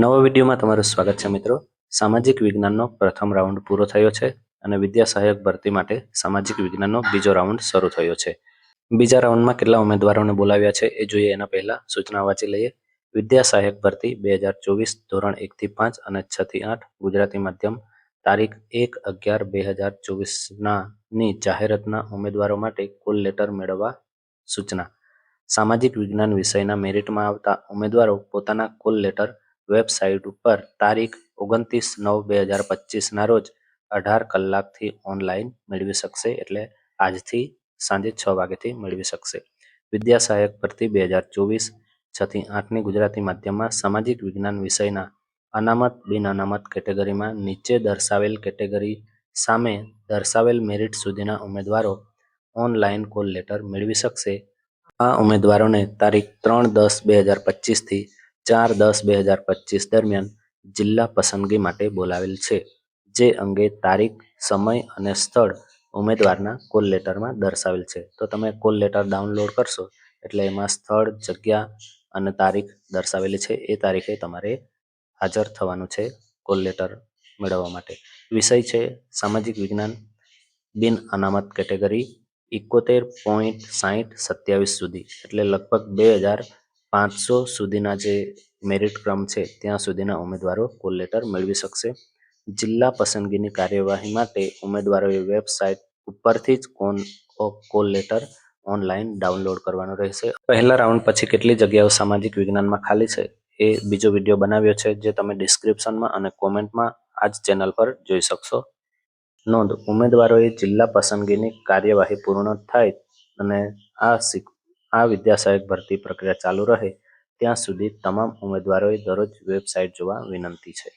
નવા વિડીયોમાં તમારું સ્વાગત છે મિત્રો. સામાજિક વિજ્ઞાનનો પ્રથમ રાઉન્ડ પૂરો થયો છે અને વિદ્યા સહાયક ભરતી માટે સામાજિક વિજ્ઞાનનો બીજો રાઉન્ડ શરૂ થયો છે. બીજા રાઉન્ડમાં કેટલા ઉમેદવારોને બોલાવ્યા છે એ જોઈએ. એના પહેલા સૂચના વાંચી લઈએ. વિદ્યા સહાયક ભરતી બે હજાર ચોવીસ ધોરણ એકથી પાંચ અને છ થી આઠ ગુજરાતી માધ્યમ, તારીખ એક અગિયાર બે હજાર ચોવીસના ની જાહેરાતના ઉમેદવારો માટે કુલ લેટર મેળવવા સૂચના. સામાજિક વિજ્ઞાન વિષયના મેરિટમાં આવતા ઉમેદવારો પોતાના કુલ લેટર વેબસાઇટ ઉપર તારીખ ઓગણત્રીસ નવ બે હજાર પચીસના રોજ અઢાર કલાકથી ઓનલાઈન મેળવી શકશે એટલે આજથી સાંજે છ વાગ્યાથી મેળવી શકશે. વિદ્યા સહાયક ભરતી બે હજાર ચોવીસ છથી આઠની ગુજરાતી માધ્યમમાં સામાજિક વિજ્ઞાન વિષયના અનામત બિન અનામત કેટેગરીમાં નીચે દર્શાવેલ કેટેગરી સામે દર્શાવેલ મેરિટ સુધીના ઉમેદવારો ઓનલાઈન કોલ લેટર મેળવી શકશે. આ ઉમેદવારોને તારીખ ત્રણ દસ બે હજાર પચીસથી ચાર દસ બે હજાર પચીસ દરમિયાન જિલ્લા પસંદગી માટે બોલાવેલ છે, જે અંગે તારીખ, સમય અને સ્થળ ઉમેદવારના કોલ લેટરમાં દર્શાવેલ છે. તો તમે કોલ લેટર ડાઉનલોડ કરશો એટલે એમાં સ્થળ, જગ્યા અને તારીખ દર્શાવેલી છે. એ તારીખે તમારે હાજર થવાનું છે કોલ લેટર મેળવવા માટે. વિષય છે સામાજિક વિજ્ઞાન, બિન અનામત કેટેગરી, એકોતેર પોઈન્ટ સાહીઠ સત્યાવીસ સુધી, એટલે લગભગ બે હજાર પાંચસો સુધીના જે મેરિટ ક્રમ છે, ત્યાં સુધીના ઉમેદવારો કોલ લેટર મેળવી શકશે. જિલ્લા પસંદગીની કાર્યવાહી માટે ઉમેદવારોએ વેબસાઇટ ઉપરથી જ કોન કોલ લેટર ઓનલાઈન ડાઉનલોડ કરવાનો રહેશે. પહેલા રાઉન્ડ પછી કેટલી જગ્યાઓ સામાજિક વિજ્ઞાનમાં ખાલી છે, એ બીજો વીડિયો બનાવ્યો છે, જે તમે ડિસ્ક્રિપ્શનમાં અને કોમેન્ટમાં આ જ ચેનલ પર જોઈ શકશો. નોંધ, ઉમેદવારોએ જિલ્લા પસંદગીની કાર્યવાહી પૂર્ણ થાય અને આ આ વિદ્યા સહાયક ભરતી પ્રક્રિયા ચાલુ રહે, ત્યાં સુધી તમામ ઉમેદવારોએ દરરોજ વેબસાઇટ જોવા વિનંતી છે.